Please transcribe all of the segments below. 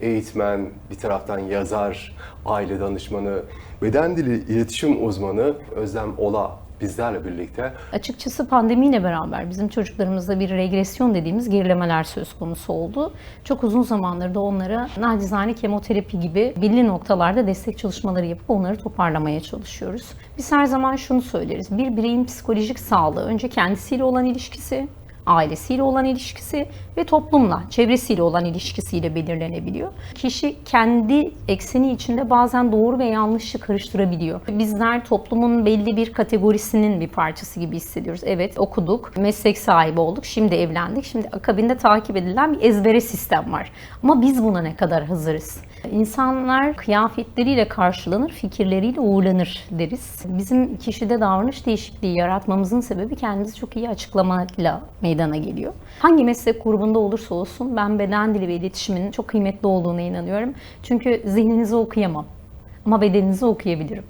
eğitmen, bir taraftan yazar, aile danışmanı, beden dili iletişim uzmanı Özlem Ola bizlerle birlikte. Açıkçası pandemiyle beraber bizim çocuklarımızda bir regresyon dediğimiz gerilemeler söz konusu oldu. Çok uzun zamandır da onlara nacizane kemoterapi gibi belli noktalarda destek çalışmaları yapıp onları toparlamaya çalışıyoruz. Biz her zaman şunu söyleriz. Bir bireyin psikolojik sağlığı önce kendisiyle olan ilişkisi, ailesiyle olan ilişkisi ve toplumla, çevresiyle olan ilişkisiyle belirlenebiliyor. Kişi kendi ekseni içinde bazen doğru ve yanlışı karıştırabiliyor. Bizler toplumun belli bir kategorisinin bir parçası gibi hissediyoruz. Evet okuduk, meslek sahibi olduk, şimdi evlendik. Şimdi akabinde takip edilen bir ezbere sistem var. Ama biz buna ne kadar hazırız? İnsanlar kıyafetleriyle karşılanır, fikirleriyle uğurlanır deriz. Bizim kişide davranış değişikliği yaratmamızın sebebi kendimizi çok iyi açıklamayla meydana geliyor. Hangi meslek grubunda olursa olsun ben beden dili ve iletişimin çok kıymetli olduğuna inanıyorum. Çünkü zihninizi okuyamam ama bedeninizi okuyabilirim.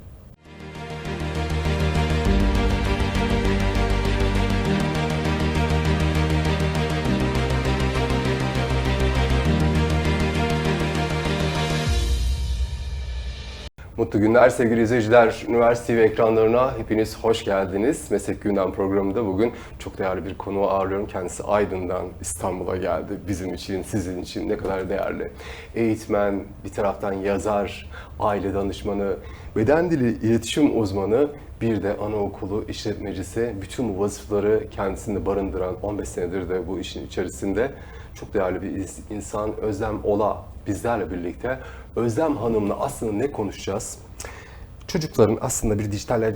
Mutlu günler sevgili izleyiciler. Üniversite TV ekranlarına hepiniz hoş geldiniz. Meslek Gündem programında bugün çok değerli bir konuğu ağırlıyorum. Kendisi Aydın'dan İstanbul'a geldi. Bizim için, sizin için ne kadar değerli. Eğitmen, bir taraftan yazar, aile danışmanı, beden dili iletişim uzmanı, bir de anaokulu işletmecisi. Bütün bu vasıfları kendisinde barındıran 15 senedir de bu işin içerisinde çok değerli bir insan Özlem Ola bizlerle birlikte. Özlem Hanım'la aslında ne konuşacağız? Çocukların aslında bir dijital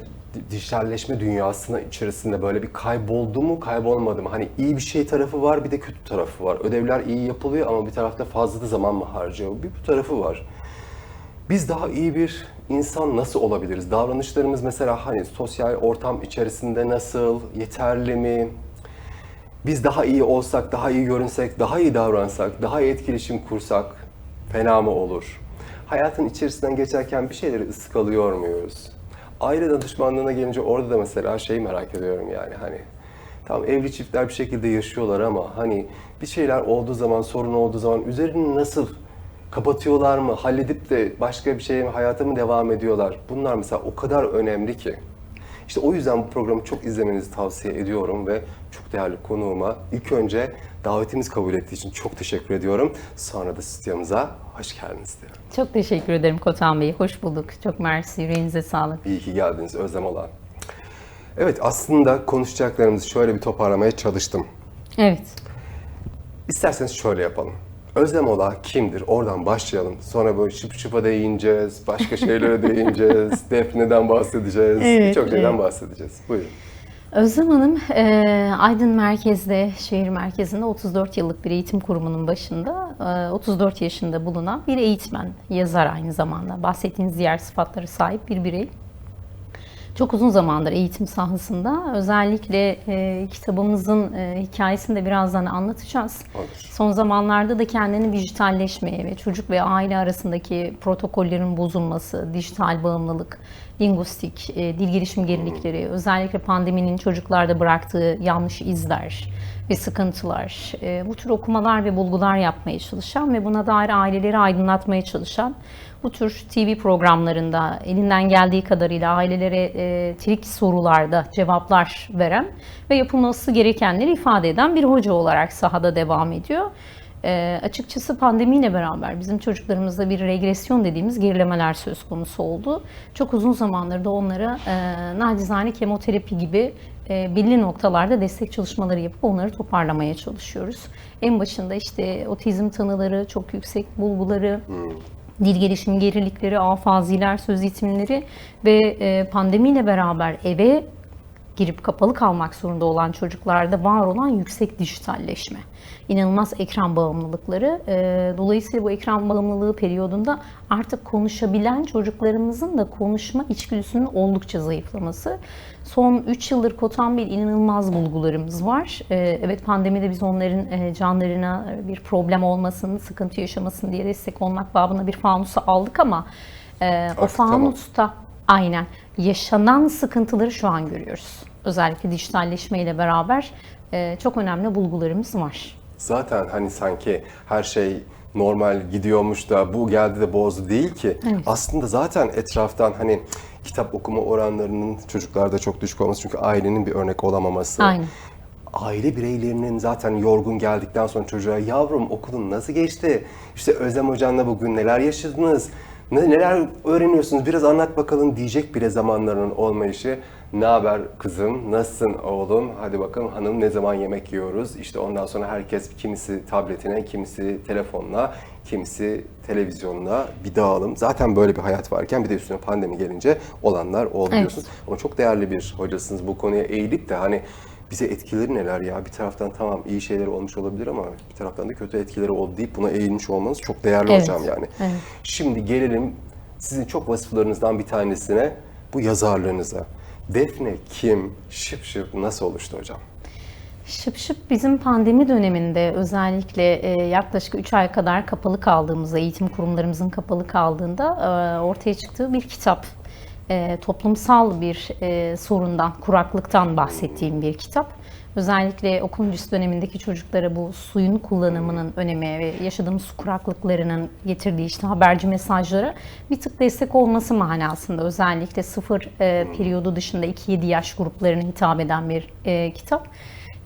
dijitalleşme dünyasına içerisinde böyle bir kayboldu mu, kaybolmadı mı? Hani iyi bir şey tarafı var, bir de kötü tarafı var. Ödevler iyi yapılıyor ama bir tarafta fazla da zaman mı harcıyor? Bir bu tarafı var. Biz daha iyi bir insan nasıl olabiliriz? Davranışlarımız mesela hani sosyal ortam içerisinde nasıl, yeterli mi? Biz daha iyi olsak, daha iyi görünsek, daha iyi davransak, daha iyi etkileşim kursak fena mı olur? Hayatın içerisinden geçerken bir şeyleri ıskalıyor muyuz? Aile danışmanlığına gelince orada da mesela şey merak ediyorum yani hani tam evli çiftler bir şekilde yaşıyorlar ama hani bir şeyler olduğu zaman, sorun olduğu zaman üzerini nasıl kapatıyorlar mı, halledip de başka bir şeye hayata mı devam ediyorlar? Bunlar mesela o kadar önemli ki. İşte o yüzden bu programı çok izlemenizi tavsiye ediyorum ve çok değerli konuğuma ilk önce davetimiz kabul ettiği için çok teşekkür ediyorum. Sonra da stüdyomuza hoş geldiniz diyorum. Çok teşekkür ederim Kotan Bey. Hoş bulduk. Çok mersi. Yüreğinize sağlık. İyi ki geldiniz Özlem olan. Evet aslında konuşacaklarımızı şöyle bir toparlamaya çalıştım. Evet. İsterseniz şöyle yapalım. Özlem Ola kimdir? Oradan başlayalım. Sonra böyle şıp şıpa değineceğiz, başka şeylere değineceğiz, Defne'den bahsedeceğiz, Evet, birçok şeyden evet. bahsedeceğiz. Buyurun. Özlem Hanım, e, Aydın merkezde, şehir merkezinde 34 yıllık bir eğitim kurumunun başında, e, 34 yaşında bulunan bir eğitmen, yazar aynı zamanda. Bahsettiğiniz diğer sıfatlara sahip bir birey. Çok uzun zamandır eğitim sahasında. Özellikle e, kitabımızın e, hikayesini de birazdan anlatacağız. Olur. Son zamanlarda da kendini dijitalleşmeye ve çocuk ve aile arasındaki protokollerin bozulması, dijital bağımlılık, lingustik, e, dil gelişim gerilikleri, özellikle pandeminin çocuklarda bıraktığı yanlış izler ve sıkıntılar, e, bu tür okumalar ve bulgular yapmaya çalışan ve buna dair aileleri aydınlatmaya çalışan bu tür TV programlarında elinden geldiği kadarıyla ailelere e, trik sorularda cevaplar veren ve yapılması gerekenleri ifade eden bir hoca olarak sahada devam ediyor. E, açıkçası pandemiyle beraber bizim çocuklarımızda bir regresyon dediğimiz gerilemeler söz konusu oldu. Çok uzun zamandır da onlara e, nacizane kemoterapi gibi e, belli noktalarda destek çalışmaları yapıp onları toparlamaya çalışıyoruz. En başında işte otizm tanıları, çok yüksek bulguları, dil gelişimi gerilikleri, afaziler, söz itimleri ve e, pandemiyle beraber eve girip kapalı kalmak zorunda olan çocuklarda var olan yüksek dijitalleşme. İnanılmaz ekran bağımlılıkları. E, Dolayısıyla bu ekran bağımlılığı periyodunda artık konuşabilen çocuklarımızın da konuşma içgüdüsünün oldukça zayıflaması. Son 3 yıldır kotan bir inanılmaz bulgularımız var. E, Evet pandemide biz onların e, canlarına bir problem olmasın, sıkıntı yaşamasın diye destek olmak babına bir fanusu aldık ama o fanusta aynen yaşanan sıkıntıları şu an görüyoruz. Özellikle dijitalleşme ile beraber e, çok önemli bulgularımız var. Zaten hani sanki her şey normal gidiyormuş da bu geldi de bozdu değil ki. Evet. Aslında zaten etraftan hani kitap okuma oranlarının çocuklarda çok düşük olması çünkü ailenin bir örnek olamaması. Aynen. Aile bireylerinin zaten yorgun geldikten sonra çocuğa yavrum okulun nasıl geçti? İşte Özlem Hoca'nla bugün neler yaşadınız? Ne, neler öğreniyorsunuz? Biraz anlat bakalım diyecek bile zamanlarının olmayışı. Ne haber kızım? Nasılsın oğlum? Hadi bakalım hanım ne zaman yemek yiyoruz? İşte ondan sonra herkes kimisi tabletine, kimisi telefonla, kimisi televizyonla bir dağılım. Zaten böyle bir hayat varken bir de üstüne pandemi gelince olanlar oldu Evet. diyorsunuz. Ama çok değerli bir hocasınız bu konuya eğilip de hani bize etkileri neler ya? Bir taraftan tamam iyi şeyler olmuş olabilir ama bir taraftan da kötü etkileri oldu deyip buna eğilmiş olmanız çok değerli Evet, hocam yani. evet. Şimdi gelelim sizin çok vasıflarınızdan bir tanesine bu yazarlığınıza. Defne kim, şıp şıp nasıl oluştu hocam? Şıp şıp bizim pandemi döneminde özellikle e, yaklaşık 3 ay kadar kapalı kaldığımızda, eğitim kurumlarımızın kapalı kaldığında e, ortaya çıktığı bir kitap. E, Toplumsal bir e, sorundan, kuraklıktan bahsettiğim bir kitap. Özellikle okul öncesi dönemindeki çocuklara bu suyun kullanımının önemi ve yaşadığımız kuraklıklarının getirdiği işte haberci mesajlara bir tık destek olması manasında özellikle sıfır e, periyodu dışında 2-7 yaş gruplarına hitap eden bir e, kitap.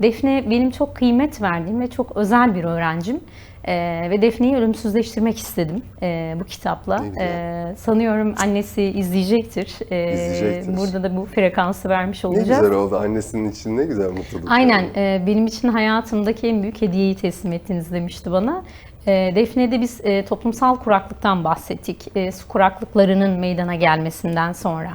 Defne benim çok kıymet verdiğim ve çok özel bir öğrencim. Ee, ve Defne'yi ölümsüzleştirmek istedim e, bu kitapla. Ne. Ee, sanıyorum annesi izleyecektir. Ee, İzleyecektir. Burada da bu frekansı vermiş Ne olacağız. güzel oldu annesinin için ne güzel mutluluk. Aynen. yani. e, benim için hayatımdaki en büyük hediyeyi teslim ettiniz demişti bana. E, Defne'de biz e, toplumsal kuraklıktan bahsettik. E, su kuraklıklarının meydana gelmesinden sonra,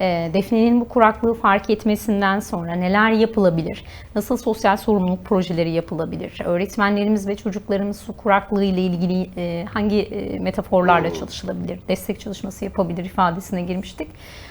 e, Defne'nin bu kuraklığı fark etmesinden sonra neler yapılabilir? Nasıl sosyal sorumluluk projeleri yapılabilir? Öğretmenlerimiz ve çocuklarımız su kuraklığı ile ilgili hangi metaforlarla çalışılabilir? Destek çalışması yapabilir ifadesine girmiştik.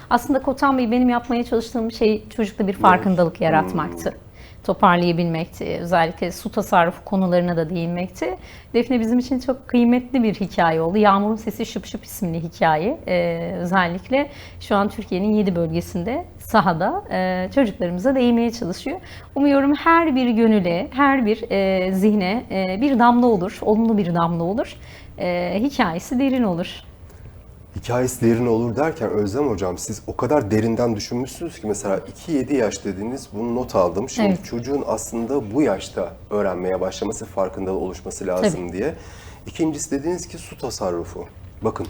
Aslında Kotan Bey benim yapmaya çalıştığım şey çocukta bir farkındalık yaratmaktı toparlayabilmekti. Özellikle su tasarrufu konularına da değinmekti. Defne bizim için çok kıymetli bir hikaye oldu. Yağmurun Sesi Şıp Şıp isimli hikaye. Ee, özellikle şu an Türkiye'nin 7 bölgesinde sahada e, çocuklarımıza değinmeye çalışıyor. Umuyorum her bir gönüle, her bir e, zihne e, bir damla olur, olumlu bir damla olur. E, hikayesi derin olur. Hikayesi derin olur derken Özlem Hocam siz o kadar derinden düşünmüşsünüz ki mesela 2-7 yaş dediniz bunu not aldım. Şimdi Evet. çocuğun aslında bu yaşta öğrenmeye başlaması, farkındalığı oluşması lazım diye. İkincisi dediniz ki su tasarrufu. Bakın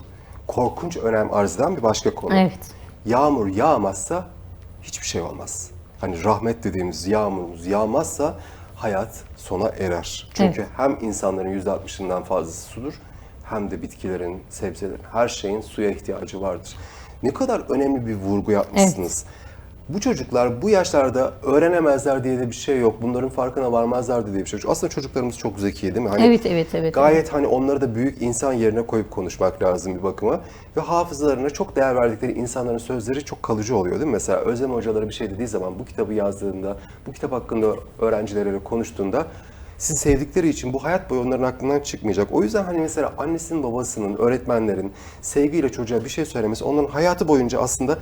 korkunç önem arz eden bir başka konu. Evet. Yağmur yağmazsa hiçbir şey olmaz. Hani rahmet dediğimiz yağmurumuz yağmazsa hayat sona erer. Çünkü Evet. hem insanların %60'ından fazlası sudur hem de bitkilerin, sebzelerin, her şeyin suya ihtiyacı vardır. Ne kadar önemli bir vurgu yapmışsınız. Bu çocuklar bu yaşlarda öğrenemezler diye de bir şey yok. Bunların farkına varmazlar diye bir şey yok. Aslında çocuklarımız çok zeki değil mi? Hani Evet, evet, evet, Gayet hani onları da büyük insan yerine koyup konuşmak lazım bir bakıma. Ve hafızalarına çok değer verdikleri insanların sözleri çok kalıcı oluyor değil mi? Mesela Özlem hocaları bir şey dediği zaman bu kitabı yazdığında, bu kitap hakkında öğrencilere konuştuğunda sizi sevdikleri için bu hayat boyu onların aklından çıkmayacak. O yüzden hani mesela annesinin, babasının, öğretmenlerin sevgiyle çocuğa bir şey söylemesi onların hayatı boyunca aslında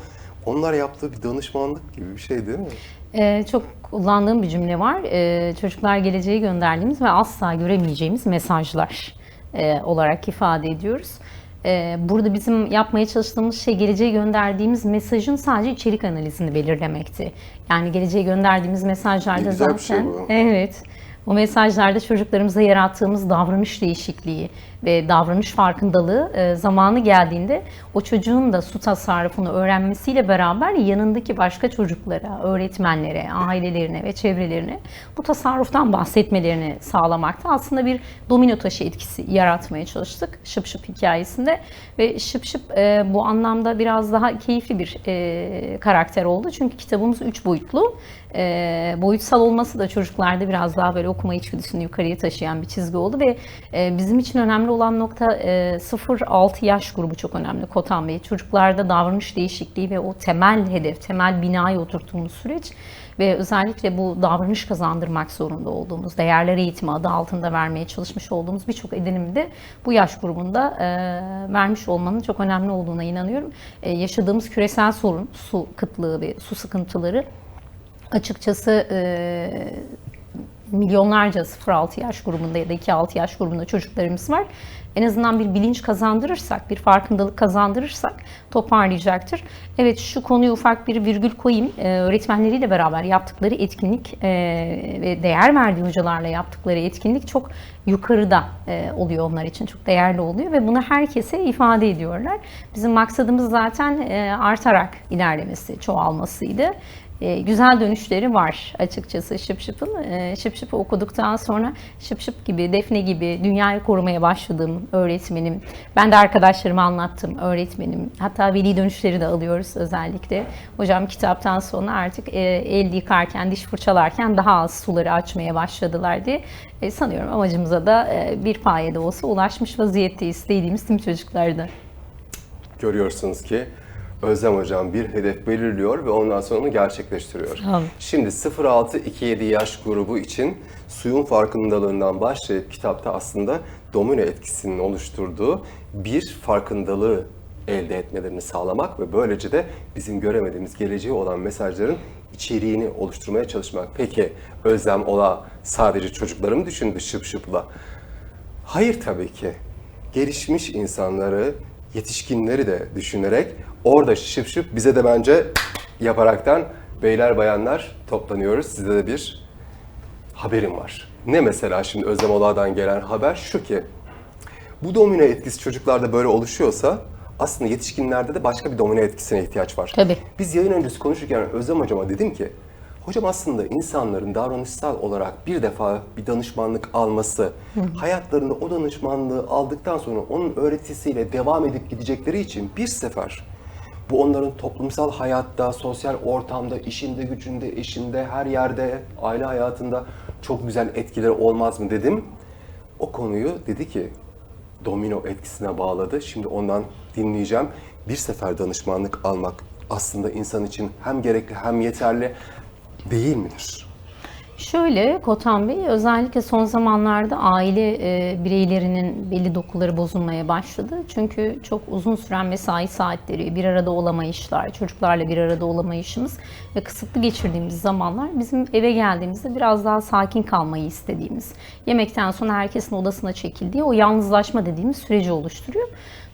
onlar yaptığı bir danışmanlık gibi bir şey değil mi? Ee, çok kullandığım bir cümle var. Ee, çocuklar geleceği gönderdiğimiz ve asla göremeyeceğimiz mesajlar e, olarak ifade ediyoruz. Ee, burada bizim yapmaya çalıştığımız şey geleceğe gönderdiğimiz mesajın sadece içerik analizini belirlemekti. Yani geleceğe gönderdiğimiz mesajlarda güzel zaten şey bu. evet o mesajlarda çocuklarımıza yarattığımız davranış değişikliği ve davranış farkındalığı e, zamanı geldiğinde o çocuğun da su tasarrufunu öğrenmesiyle beraber yanındaki başka çocuklara, öğretmenlere, ailelerine ve çevrelerine bu tasarruftan bahsetmelerini sağlamakta. Aslında bir domino taşı etkisi yaratmaya çalıştık Şıp Şıp hikayesinde ve Şıp Şıp e, bu anlamda biraz daha keyifli bir e, karakter oldu. Çünkü kitabımız üç boyutlu. Boyutsal olması da çocuklarda biraz daha böyle okuma içgüdüsünü yukarıya taşıyan bir çizgi oldu ve bizim için önemli olan nokta e, 0-6 yaş grubu çok önemli Kotan Bey. Çocuklarda davranış değişikliği ve o temel hedef, temel binayı oturttuğumuz süreç ve özellikle bu davranış kazandırmak zorunda olduğumuz, değerler eğitimi adı altında vermeye çalışmış olduğumuz birçok edinimi de bu yaş grubunda e, vermiş olmanın çok önemli olduğuna inanıyorum. E, yaşadığımız küresel sorun, su kıtlığı ve su sıkıntıları açıkçası e, milyonlarca 0-6 yaş grubunda ya da 2-6 yaş grubunda çocuklarımız var. En azından bir bilinç kazandırırsak, bir farkındalık kazandırırsak toparlayacaktır. Evet şu konuyu ufak bir virgül koyayım. Ee, öğretmenleriyle beraber yaptıkları etkinlik e, ve değer verdiği hocalarla yaptıkları etkinlik çok yukarıda e, oluyor onlar için. Çok değerli oluyor ve bunu herkese ifade ediyorlar. Bizim maksadımız zaten e, artarak ilerlemesi, çoğalmasıydı. E, güzel dönüşleri var açıkçası Şıp Şıp'ın. E, Şıp Şıp'ı okuduktan sonra Şıp Şıp gibi, Defne gibi dünyayı korumaya başladığım öğretmenim. Ben de arkadaşlarıma anlattım öğretmenim. Hatta veli dönüşleri de alıyoruz özellikle. Hocam kitaptan sonra artık e, el yıkarken, diş fırçalarken daha az suları açmaya başladılar diye. E, sanıyorum amacımıza da e, bir payede olsa ulaşmış vaziyetteyiz dediğimiz tüm çocuklarda. Görüyorsunuz ki Özlem Hocam bir hedef belirliyor ve ondan sonra onu gerçekleştiriyor. Tamam. Şimdi 0-6-2-7 yaş grubu için suyun farkındalığından başlayıp kitapta aslında domino etkisinin oluşturduğu bir farkındalığı elde etmelerini sağlamak ve böylece de bizim göremediğimiz geleceği olan mesajların içeriğini oluşturmaya çalışmak. Peki Özlem Ola sadece çocukları mı düşündü şıp şıpla? Hayır tabii ki. Gelişmiş insanları, yetişkinleri de düşünerek orada şıp şıp bize de bence yaparaktan beyler bayanlar toplanıyoruz. Size de bir haberim var. Ne mesela şimdi Özlem Ola'dan gelen haber şu ki bu domino etkisi çocuklarda böyle oluşuyorsa aslında yetişkinlerde de başka bir domino etkisine ihtiyaç var. Tabii. Biz yayın öncesi konuşurken Özlem Hocam'a dedim ki Hocam aslında insanların davranışsal olarak bir defa bir danışmanlık alması, hayatlarında o danışmanlığı aldıktan sonra onun öğretisiyle devam edip gidecekleri için bir sefer bu onların toplumsal hayatta, sosyal ortamda, işinde, gücünde, eşinde, her yerde, aile hayatında çok güzel etkileri olmaz mı dedim. O konuyu dedi ki domino etkisine bağladı. Şimdi ondan dinleyeceğim. Bir sefer danışmanlık almak aslında insan için hem gerekli hem yeterli değil midir? Şöyle Kotan Bey özellikle son zamanlarda aile e, bireylerinin belli dokuları bozulmaya başladı. Çünkü çok uzun süren mesai saatleri, bir arada olamayışlar, çocuklarla bir arada olamayışımız ve kısıtlı geçirdiğimiz zamanlar bizim eve geldiğimizde biraz daha sakin kalmayı istediğimiz, yemekten sonra herkesin odasına çekildiği o yalnızlaşma dediğimiz süreci oluşturuyor.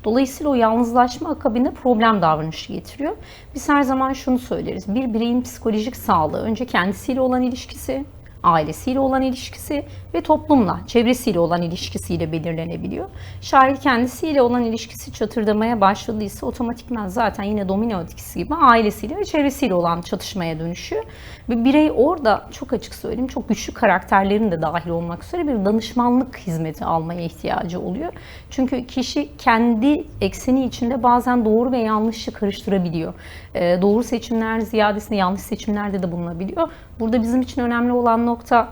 Dolayısıyla o yalnızlaşma akabinde problem davranışı getiriyor. Biz her zaman şunu söyleriz. Bir bireyin psikolojik sağlığı önce kendisiyle olan ilişkisi, ailesiyle olan ilişkisi ve toplumla, çevresiyle olan ilişkisiyle belirlenebiliyor. Şayet kendisiyle olan ilişkisi çatırdamaya başladıysa otomatikman zaten yine domino etkisi gibi ailesiyle ve çevresiyle olan çatışmaya dönüşüyor. Ve birey orada çok açık söyleyeyim çok güçlü karakterlerin de dahil olmak üzere bir danışmanlık hizmeti almaya ihtiyacı oluyor. Çünkü kişi kendi ekseni içinde bazen doğru ve yanlışı karıştırabiliyor. Ee, doğru seçimler ziyadesinde yanlış seçimlerde de bulunabiliyor. Burada bizim için önemli olan nokta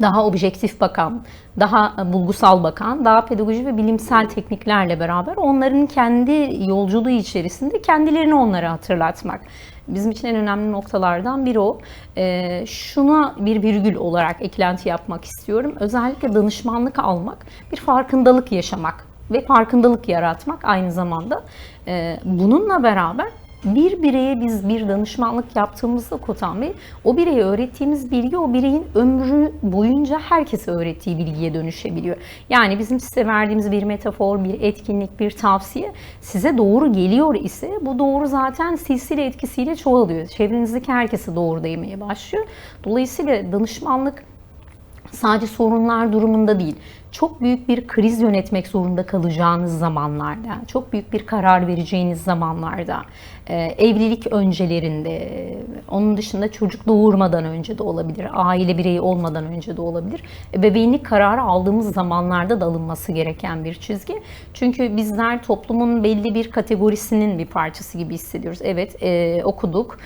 daha objektif bakan, daha bulgusal bakan, daha pedagoji ve bilimsel tekniklerle beraber onların kendi yolculuğu içerisinde kendilerini onlara hatırlatmak. Bizim için en önemli noktalardan biri o. Ee, şuna bir virgül olarak eklenti yapmak istiyorum. Özellikle danışmanlık almak, bir farkındalık yaşamak ve farkındalık yaratmak aynı zamanda. Ee, bununla beraber bir bireye biz bir danışmanlık yaptığımızda Kotan Bey, o bireye öğrettiğimiz bilgi o bireyin ömrü boyunca herkese öğrettiği bilgiye dönüşebiliyor. Yani bizim size verdiğimiz bir metafor, bir etkinlik, bir tavsiye size doğru geliyor ise bu doğru zaten silsile etkisiyle çoğalıyor. Çevrenizdeki herkese doğru değmeye başlıyor. Dolayısıyla danışmanlık sadece sorunlar durumunda değil, çok büyük bir kriz yönetmek zorunda kalacağınız zamanlarda, çok büyük bir karar vereceğiniz zamanlarda, e, evlilik öncelerinde, onun dışında çocuk doğurmadan önce de olabilir, aile bireyi olmadan önce de olabilir. Bebeğinlik kararı aldığımız zamanlarda da alınması gereken bir çizgi. Çünkü bizler toplumun belli bir kategorisinin bir parçası gibi hissediyoruz. Evet e, okuduk,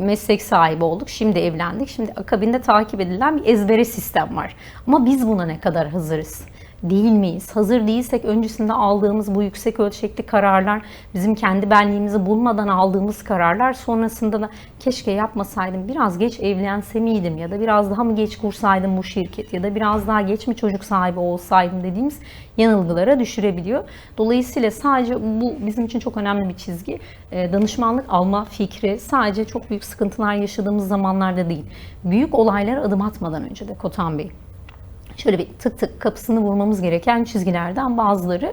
meslek sahibi olduk, şimdi evlendik. Şimdi akabinde takip edilen bir ezbere sistem var. Ama biz buna ne kadar hazırız? Değil miyiz? Hazır değilsek öncesinde aldığımız bu yüksek ölçekli kararlar, bizim kendi benliğimizi bulmadan aldığımız kararlar sonrasında da keşke yapmasaydım, biraz geç evlense miydim ya da biraz daha mı geç kursaydım bu şirket ya da biraz daha geç mi çocuk sahibi olsaydım dediğimiz yanılgılara düşürebiliyor. Dolayısıyla sadece bu bizim için çok önemli bir çizgi. Ee, Danışmanlık alma fikri sadece çok büyük sıkıntılar yaşadığımız zamanlarda değil. Büyük olaylara adım atmadan önce de Kotan Bey şöyle bir tık tık kapısını vurmamız gereken çizgilerden bazıları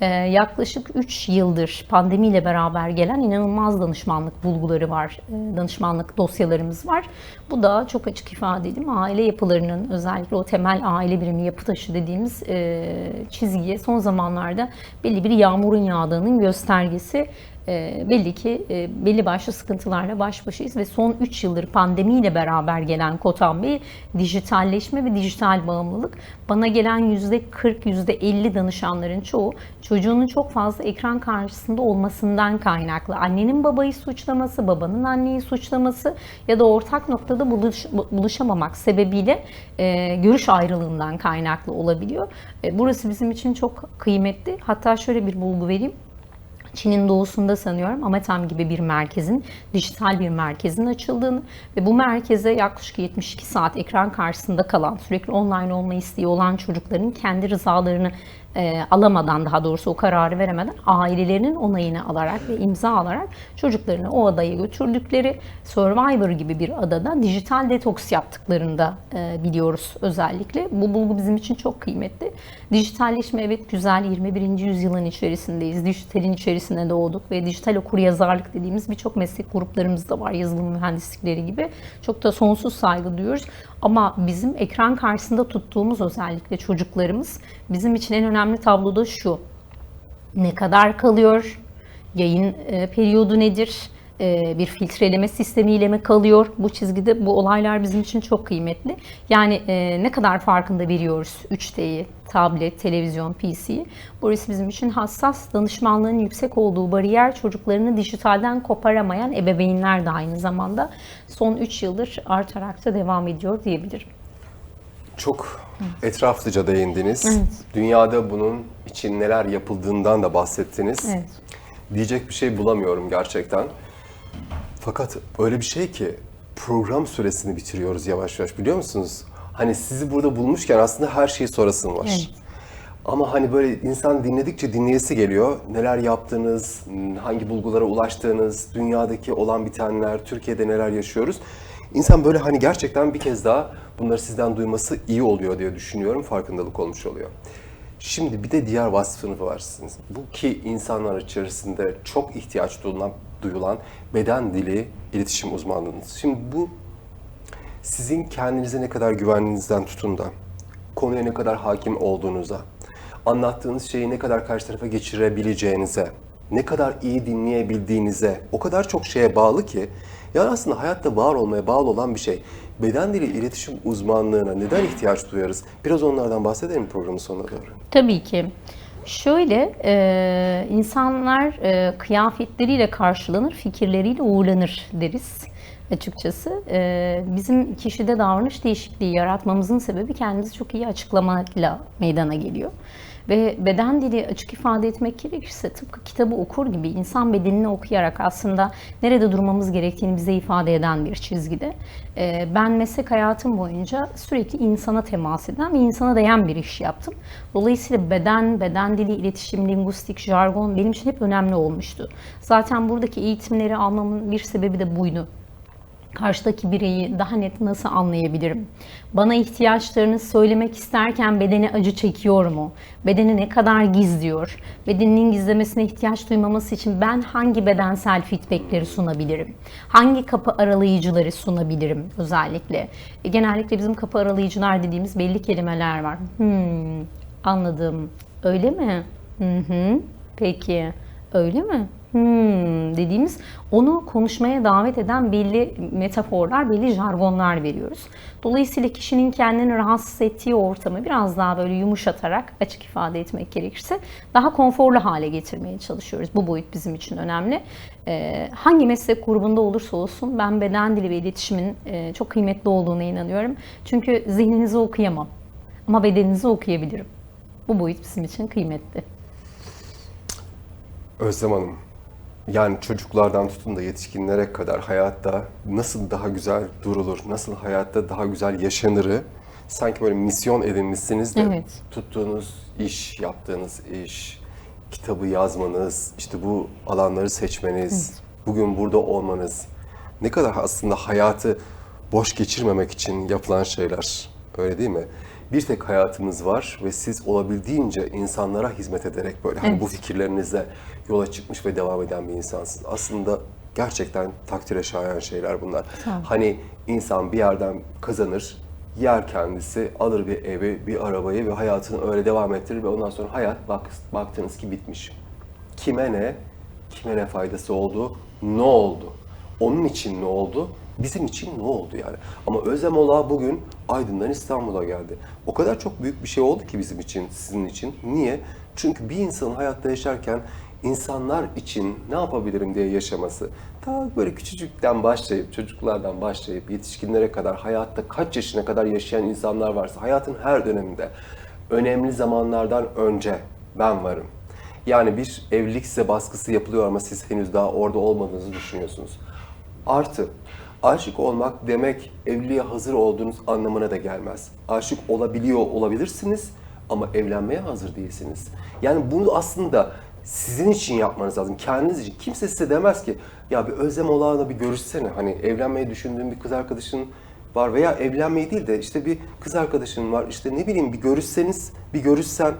e, yaklaşık 3 yıldır pandemiyle beraber gelen inanılmaz danışmanlık bulguları var, e, danışmanlık dosyalarımız var. Bu da çok açık ifade edeyim aile yapılarının özellikle o temel aile birimi yapı taşı dediğimiz e, çizgiye son zamanlarda belli bir yağmurun yağdığının göstergesi. E, belli ki e, belli başlı sıkıntılarla baş başayız ve son 3 yıldır pandemiyle beraber gelen Kotan Bey dijitalleşme ve dijital bağımlılık bana gelen %40 %50 danışanların çoğu çocuğunun çok fazla ekran karşısında olmasından kaynaklı. Annenin babayı suçlaması, babanın anneyi suçlaması ya da ortak noktada buluş, buluşamamak sebebiyle e, görüş ayrılığından kaynaklı olabiliyor. E, burası bizim için çok kıymetli. Hatta şöyle bir bulgu vereyim. Çin'in doğusunda sanıyorum Amatem gibi bir merkezin, dijital bir merkezin açıldığını ve bu merkeze yaklaşık 72 saat ekran karşısında kalan, sürekli online olma isteği olan çocukların kendi rızalarını e, alamadan daha doğrusu o kararı veremeden ailelerinin onayını alarak ve imza alarak çocuklarını o adaya götürdükleri Survivor gibi bir adada dijital detoks yaptıklarını da e, biliyoruz özellikle. Bu bulgu bizim için çok kıymetli. Dijitalleşme evet güzel 21. yüzyılın içerisindeyiz. Dijitalin içerisinde doğduk ve dijital okur yazarlık dediğimiz birçok meslek gruplarımız da var. Yazılım mühendislikleri gibi. Çok da sonsuz saygı duyuyoruz. Ama bizim ekran karşısında tuttuğumuz özellikle çocuklarımız bizim için en önemli tablo da şu. Ne kadar kalıyor? Yayın e, periyodu nedir? E, bir filtreleme sistemiyle mi kalıyor? Bu çizgide bu olaylar bizim için çok kıymetli. Yani e, ne kadar farkında veriyoruz 3D'yi, tablet, televizyon, PC'yi. Burası bizim için hassas, danışmanlığın yüksek olduğu bariyer çocuklarını dijitalden koparamayan ebeveynler de aynı zamanda son 3 yıldır artarak da devam ediyor diyebilirim. Çok etraflıca değindiniz. Dünyada bunun için neler yapıldığından da bahsettiniz. Evet. Diyecek bir şey bulamıyorum gerçekten. Fakat öyle bir şey ki program süresini bitiriyoruz yavaş yavaş biliyor musunuz? Hani sizi burada bulmuşken aslında her şeyi sorasım var. Evet. Ama hani böyle insan dinledikçe dinleyesi geliyor. Neler yaptığınız, hangi bulgulara ulaştığınız, dünyadaki olan bitenler, Türkiye'de neler yaşıyoruz. İnsan böyle hani gerçekten bir kez daha bunları sizden duyması iyi oluyor diye düşünüyorum. Farkındalık olmuş oluyor. Şimdi bir de diğer vasfınız var sizin. Bu ki insanlar içerisinde çok ihtiyaç duyulan, duyulan beden dili iletişim uzmanlığınız. Şimdi bu sizin kendinize ne kadar güvendiğinizden tutun da konuya ne kadar hakim olduğunuza, anlattığınız şeyi ne kadar karşı tarafa geçirebileceğinize, ne kadar iyi dinleyebildiğinize o kadar çok şeye bağlı ki yani aslında hayatta var olmaya bağlı olan bir şey. Beden dili iletişim uzmanlığına neden ihtiyaç duyarız? Biraz onlardan bahsedelim programın sonuna doğru. Tabii ki. Şöyle, e, insanlar e, kıyafetleriyle karşılanır, fikirleriyle uğurlanır deriz açıkçası. E, bizim kişide davranış değişikliği yaratmamızın sebebi kendimizi çok iyi açıklamayla meydana geliyor. Ve beden dili açık ifade etmek gerekirse tıpkı kitabı okur gibi insan bedenini okuyarak aslında nerede durmamız gerektiğini bize ifade eden bir çizgide. Ee, Ben meslek hayatım boyunca sürekli insana temas eden ve insana değen bir iş yaptım. Dolayısıyla beden, beden dili, iletişim, lingustik, jargon benim için hep önemli olmuştu. Zaten buradaki eğitimleri almamın bir sebebi de buydu karşıdaki bireyi daha net nasıl anlayabilirim? Bana ihtiyaçlarını söylemek isterken bedeni acı çekiyor mu? Bedeni ne kadar gizliyor? Bedeninin gizlemesine ihtiyaç duymaması için ben hangi bedensel feedbackleri sunabilirim? Hangi kapı aralayıcıları sunabilirim özellikle? E, genellikle bizim kapı aralayıcılar dediğimiz belli kelimeler var. Hmm, anladım. Öyle mi? Hı hı. Peki. Öyle mi? Hmm dediğimiz onu konuşmaya davet eden belli metaforlar, belli jargonlar veriyoruz. Dolayısıyla kişinin kendini rahatsız ettiği ortamı biraz daha böyle yumuşatarak açık ifade etmek gerekirse daha konforlu hale getirmeye çalışıyoruz. Bu boyut bizim için önemli. Ee, hangi meslek grubunda olursa olsun ben beden dili ve iletişimin e, çok kıymetli olduğuna inanıyorum. Çünkü zihninizi okuyamam ama bedeninizi okuyabilirim. Bu boyut bizim için kıymetli. Özlem Hanım, yani çocuklardan tutun da yetişkinlere kadar hayatta nasıl daha güzel durulur, nasıl hayatta daha güzel yaşanırı sanki böyle misyon edinmişsiniz de Evet. tuttuğunuz iş, yaptığınız iş, kitabı yazmanız, işte bu alanları seçmeniz, bugün burada olmanız ne kadar aslında hayatı boş geçirmemek için yapılan şeyler. Öyle değil mi? Bir tek hayatımız var ve siz olabildiğince insanlara hizmet ederek böyle hani Evet. bu fikirlerinizle yola çıkmış ve devam eden bir insansınız. Aslında gerçekten takdire şayan şeyler bunlar. Ol. Hani insan bir yerden kazanır, yer kendisi, alır bir evi, bir arabayı ve hayatını öyle devam ettirir ve ondan sonra hayat bak, baktınız ki bitmiş. Kime ne, kime ne faydası oldu, ne oldu? Onun için ne oldu? Bizim için ne oldu yani? Ama Özlem Ola bugün Aydın'dan İstanbul'a geldi. O kadar çok büyük bir şey oldu ki bizim için, sizin için. Niye? Çünkü bir insanın hayatta yaşarken insanlar için ne yapabilirim diye yaşaması. Ta böyle küçücükten başlayıp, çocuklardan başlayıp yetişkinlere kadar hayatta kaç yaşına kadar yaşayan insanlar varsa hayatın her döneminde önemli zamanlardan önce ben varım. Yani bir evlilik size baskısı yapılıyor ama siz henüz daha orada olmadığınızı düşünüyorsunuz. Artı, aşık olmak demek evliliğe hazır olduğunuz anlamına da gelmez. Aşık olabiliyor olabilirsiniz ama evlenmeye hazır değilsiniz. Yani bunu aslında sizin için yapmanız lazım, kendiniz için. Kimse size demez ki, ya bir Özlem Olağan'la bir görüşsene. Hani evlenmeyi düşündüğün bir kız arkadaşın var veya evlenmeyi değil de işte bir kız arkadaşın var. İşte ne bileyim bir görüşseniz, bir görüşsen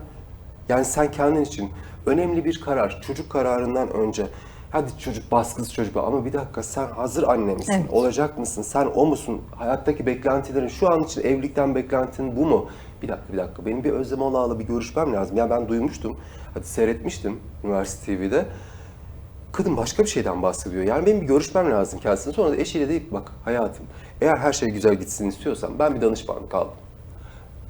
yani sen kendin için önemli bir karar, çocuk kararından önce. Hadi çocuk baskısı çocuk ama bir dakika sen hazır anne misin? Evet. Olacak mısın? Sen o musun? Hayattaki beklentilerin şu an için evlilikten beklentin bu mu? Bir dakika bir dakika benim bir Özlem Olağ'la bir görüşmem lazım. Ya ben duymuştum, hadi seyretmiştim Üniversite TV'de. Kadın başka bir şeyden bahsediyor. Yani benim bir görüşmem lazım kendisine. Sonra da eşiyle deyip bak hayatım eğer her şey güzel gitsin istiyorsan ben bir danışmanlık aldım.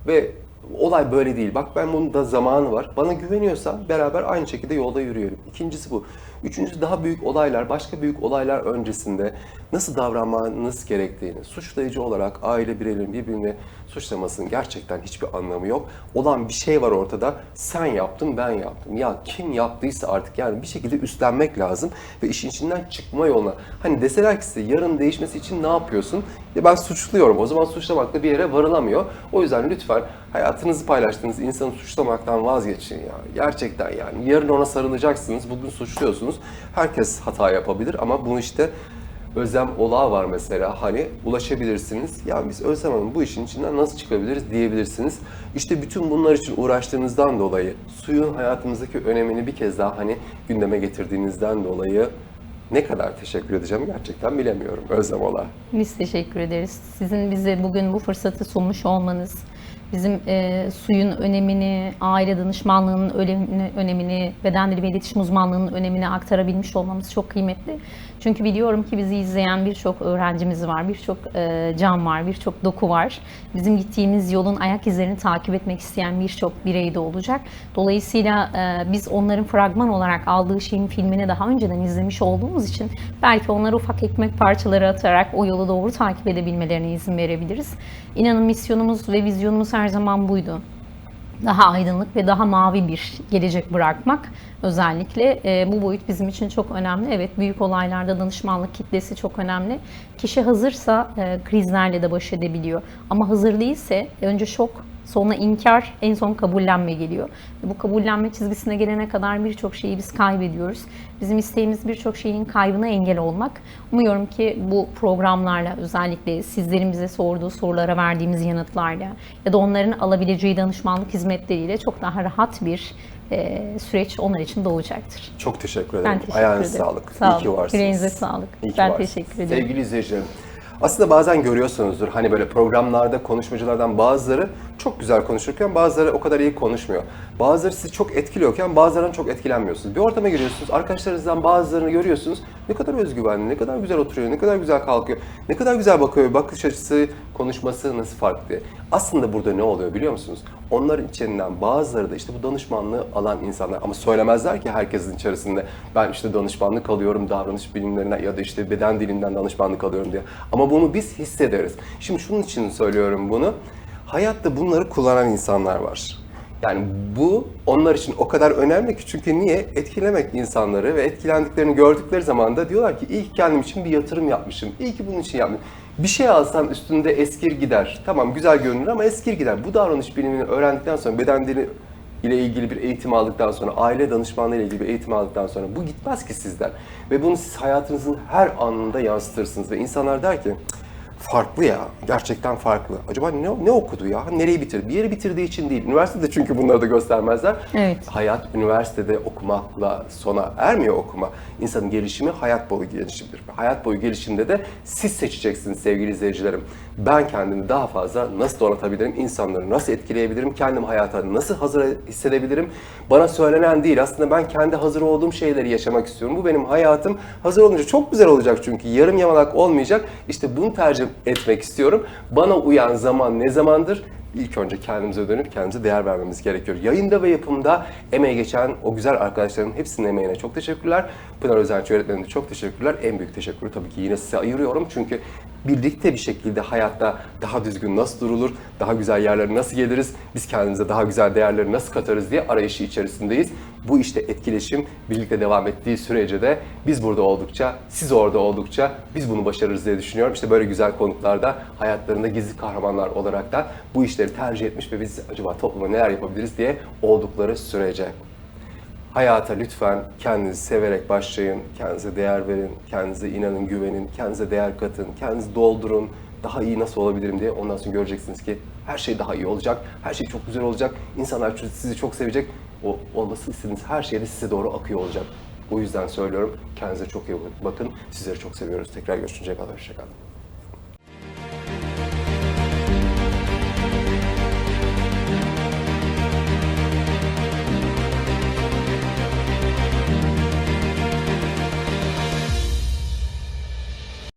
Ve olay böyle değil. Bak ben bunun da zamanı var. Bana güveniyorsan beraber aynı şekilde yolda yürüyelim. İkincisi bu. Üçüncüsü daha büyük olaylar, başka büyük olaylar öncesinde nasıl davranmanız gerektiğini, suçlayıcı olarak aile bireylerin birbirini suçlamasının gerçekten hiçbir anlamı yok. Olan bir şey var ortada. Sen yaptın, ben yaptım. Ya kim yaptıysa artık yani bir şekilde üstlenmek lazım ve işin içinden çıkma yoluna. Hani deseler ki size yarın değişmesi için ne yapıyorsun? Ben suçluyorum. O zaman suçlamakla bir yere varılamıyor. O yüzden lütfen hayatınızı paylaştığınız insanı suçlamaktan vazgeçin ya. Gerçekten yani. Yarın ona sarılacaksınız. Bugün suçluyorsunuz. Herkes hata yapabilir ama bunu işte Özlem Olağı var mesela hani ulaşabilirsiniz. Ya biz Özlem Hanım bu işin içinden nasıl çıkabiliriz diyebilirsiniz. İşte bütün bunlar için uğraştığınızdan dolayı suyun hayatımızdaki önemini bir kez daha hani gündeme getirdiğinizden dolayı ne kadar teşekkür edeceğim gerçekten bilemiyorum Özlem Olağı. Biz teşekkür ederiz. Sizin bize bugün bu fırsatı sunmuş olmanız, bizim e, suyun önemini, aile danışmanlığının önemini, önemini, beden dili ve iletişim uzmanlığının önemini aktarabilmiş olmamız çok kıymetli. Çünkü biliyorum ki bizi izleyen birçok öğrencimiz var, birçok e, can var, birçok doku var. Bizim gittiğimiz yolun ayak izlerini takip etmek isteyen birçok birey de olacak. Dolayısıyla e, biz onların fragman olarak aldığı şeyin filmini daha önceden izlemiş olduğumuz için belki onlara ufak ekmek parçaları atarak o yolu doğru takip edebilmelerine izin verebiliriz. İnanın misyonumuz ve vizyonumuz her zaman buydu daha aydınlık ve daha mavi bir gelecek bırakmak özellikle e, bu boyut bizim için çok önemli. Evet büyük olaylarda danışmanlık kitlesi çok önemli. Kişi hazırsa e, krizlerle de baş edebiliyor. Ama hazır değilse önce şok, sonra inkar, en son kabullenme geliyor. Bu kabullenme çizgisine gelene kadar birçok şeyi biz kaybediyoruz. Bizim isteğimiz birçok şeyin kaybına engel olmak. Umuyorum ki bu programlarla özellikle sizlerin bize sorduğu sorulara verdiğimiz yanıtlarla ya da onların alabileceği danışmanlık hizmetleriyle çok daha rahat bir süreç onlar için doğacaktır. Çok teşekkür ederim. Ben teşekkür Ayağınıza ederim. sağlık. Sağ İyi ki varsınız. Yüreğinize sağlık. İyi ki Ben varsınız. teşekkür ederim. Sevgili izleyicilerim, aslında bazen görüyorsunuzdur hani böyle programlarda konuşmacılardan bazıları çok güzel konuşurken bazıları o kadar iyi konuşmuyor. Bazıları sizi çok etkiliyorken bazılarından çok etkilenmiyorsunuz. Bir ortama giriyorsunuz, arkadaşlarınızdan bazılarını görüyorsunuz. Ne kadar özgüvenli, ne kadar güzel oturuyor, ne kadar güzel kalkıyor, ne kadar güzel bakıyor, bakış açısı, konuşması nasıl farklı. Aslında burada ne oluyor biliyor musunuz? Onların içinden bazıları da işte bu danışmanlığı alan insanlar ama söylemezler ki herkesin içerisinde ben işte danışmanlık alıyorum davranış bilimlerinden ya da işte beden dilinden danışmanlık alıyorum diye. Ama bunu biz hissederiz. Şimdi şunun için söylüyorum bunu. Hayatta bunları kullanan insanlar var. Yani bu onlar için o kadar önemli ki çünkü niye? Etkilemek insanları ve etkilendiklerini gördükleri zaman da diyorlar ki iyi ki kendim için bir yatırım yapmışım. İyi ki bunun için yapmışım. Bir şey alsam üstünde eskir gider. Tamam güzel görünür ama eskir gider. Bu davranış bilimini öğrendikten sonra beden dili ile ilgili bir eğitim aldıktan sonra, aile danışmanlığı ile ilgili bir eğitim aldıktan sonra bu gitmez ki sizden. Ve bunu siz hayatınızın her anında yansıtırsınız ve insanlar der ki "Cık, farklı ya, gerçekten farklı. Acaba ne, ne okudu ya, nereyi bitirdi? Bir yeri bitirdiği için değil. Üniversitede çünkü bunları da göstermezler. Evet. Hayat üniversitede okumakla sona ermiyor okuma. İnsanın gelişimi hayat boyu gelişimdir. Hayat boyu gelişimde de siz seçeceksiniz sevgili izleyicilerim. Ben kendimi daha fazla nasıl donatabilirim, insanları nasıl etkileyebilirim, kendimi hayata nasıl hazır hissedebilirim. Bana söylenen değil, aslında ben kendi hazır olduğum şeyleri yaşamak istiyorum. Bu benim hayatım. Hazır olunca çok güzel olacak çünkü yarım yamalak olmayacak. İşte bunu tercih etmek istiyorum. Bana uyan zaman ne zamandır? İlk önce kendimize dönüp kendimize değer vermemiz gerekiyor. Yayında ve yapımda emeği geçen o güzel arkadaşların hepsinin emeğine çok teşekkürler. Pınar Özenç öğretmenine de çok teşekkürler. En büyük teşekkürü tabii ki yine size ayırıyorum. Çünkü birlikte bir şekilde hayatta daha düzgün nasıl durulur, daha güzel yerlere nasıl geliriz, biz kendimize daha güzel değerleri nasıl katarız diye arayışı içerisindeyiz. Bu işte etkileşim birlikte devam ettiği sürece de biz burada oldukça, siz orada oldukça biz bunu başarırız diye düşünüyorum. İşte böyle güzel konuklarda hayatlarında gizli kahramanlar olarak da bu işleri tercih etmiş ve biz acaba topluma neler yapabiliriz diye oldukları sürece. Hayata lütfen kendinizi severek başlayın, kendinize değer verin, kendinize inanın, güvenin, kendinize değer katın, kendinizi doldurun. Daha iyi nasıl olabilirim diye ondan sonra göreceksiniz ki her şey daha iyi olacak, her şey çok güzel olacak, insanlar sizi çok sevecek, o olması istediğiniz her şey de size doğru akıyor olacak. O yüzden söylüyorum, kendinize çok iyi bakın, sizleri çok seviyoruz. Tekrar görüşünceye kadar hoşçakalın.